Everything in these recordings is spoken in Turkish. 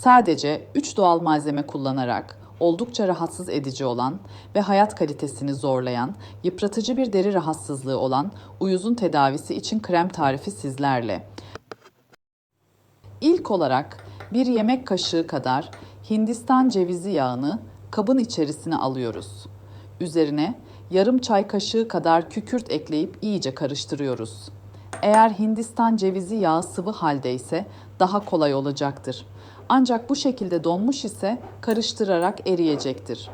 Sadece 3 doğal malzeme kullanarak oldukça rahatsız edici olan ve hayat kalitesini zorlayan, yıpratıcı bir deri rahatsızlığı olan uyuzun tedavisi için krem tarifi sizlerle. İlk olarak bir yemek kaşığı kadar Hindistan cevizi yağını kabın içerisine alıyoruz. Üzerine yarım çay kaşığı kadar kükürt ekleyip iyice karıştırıyoruz. Eğer Hindistan cevizi yağı sıvı halde ise daha kolay olacaktır. Ancak bu şekilde donmuş ise karıştırarak eriyecektir.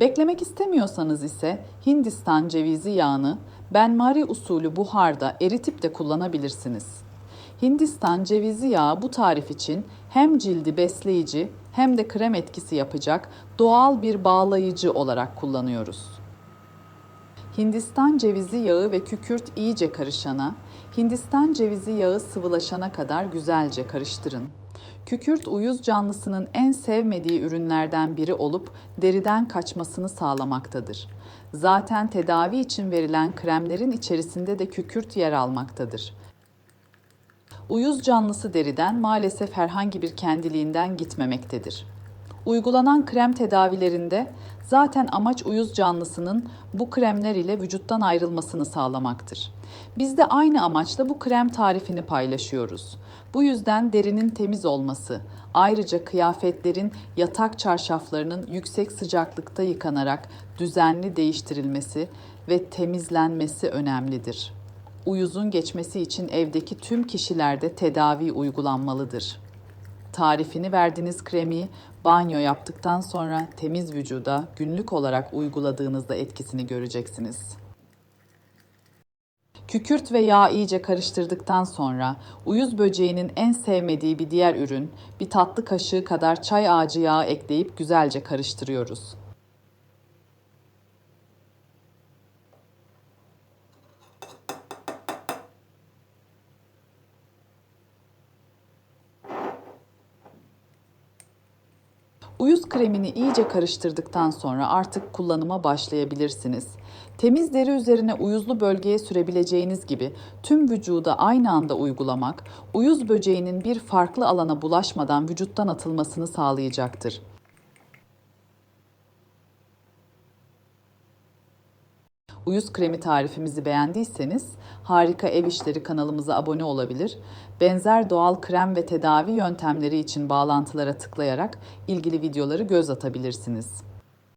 Beklemek istemiyorsanız ise Hindistan cevizi yağını benmari usulü buharda eritip de kullanabilirsiniz. Hindistan cevizi yağı bu tarif için hem cildi besleyici hem de krem etkisi yapacak doğal bir bağlayıcı olarak kullanıyoruz. Hindistan cevizi yağı ve kükürt iyice karışana, Hindistan cevizi yağı sıvılaşana kadar güzelce karıştırın. Kükürt uyuz canlısının en sevmediği ürünlerden biri olup deriden kaçmasını sağlamaktadır. Zaten tedavi için verilen kremlerin içerisinde de kükürt yer almaktadır. Uyuz canlısı deriden maalesef herhangi bir kendiliğinden gitmemektedir. Uygulanan krem tedavilerinde zaten amaç uyuz canlısının bu kremler ile vücuttan ayrılmasını sağlamaktır. Biz de aynı amaçla bu krem tarifini paylaşıyoruz. Bu yüzden derinin temiz olması, ayrıca kıyafetlerin yatak çarşaflarının yüksek sıcaklıkta yıkanarak düzenli değiştirilmesi ve temizlenmesi önemlidir. Uyuzun geçmesi için evdeki tüm kişilerde tedavi uygulanmalıdır. Tarifini verdiğiniz kremi banyo yaptıktan sonra temiz vücuda günlük olarak uyguladığınızda etkisini göreceksiniz. Kükürt ve yağ iyice karıştırdıktan sonra uyuz böceğinin en sevmediği bir diğer ürün bir tatlı kaşığı kadar çay ağacı yağı ekleyip güzelce karıştırıyoruz. Uyuz kremini iyice karıştırdıktan sonra artık kullanıma başlayabilirsiniz. Temiz deri üzerine uyuzlu bölgeye sürebileceğiniz gibi tüm vücuda aynı anda uygulamak, uyuz böceğinin bir farklı alana bulaşmadan vücuttan atılmasını sağlayacaktır. Uyuz kremi tarifimizi beğendiyseniz Harika Ev İşleri kanalımıza abone olabilir. Benzer doğal krem ve tedavi yöntemleri için bağlantılara tıklayarak ilgili videoları göz atabilirsiniz.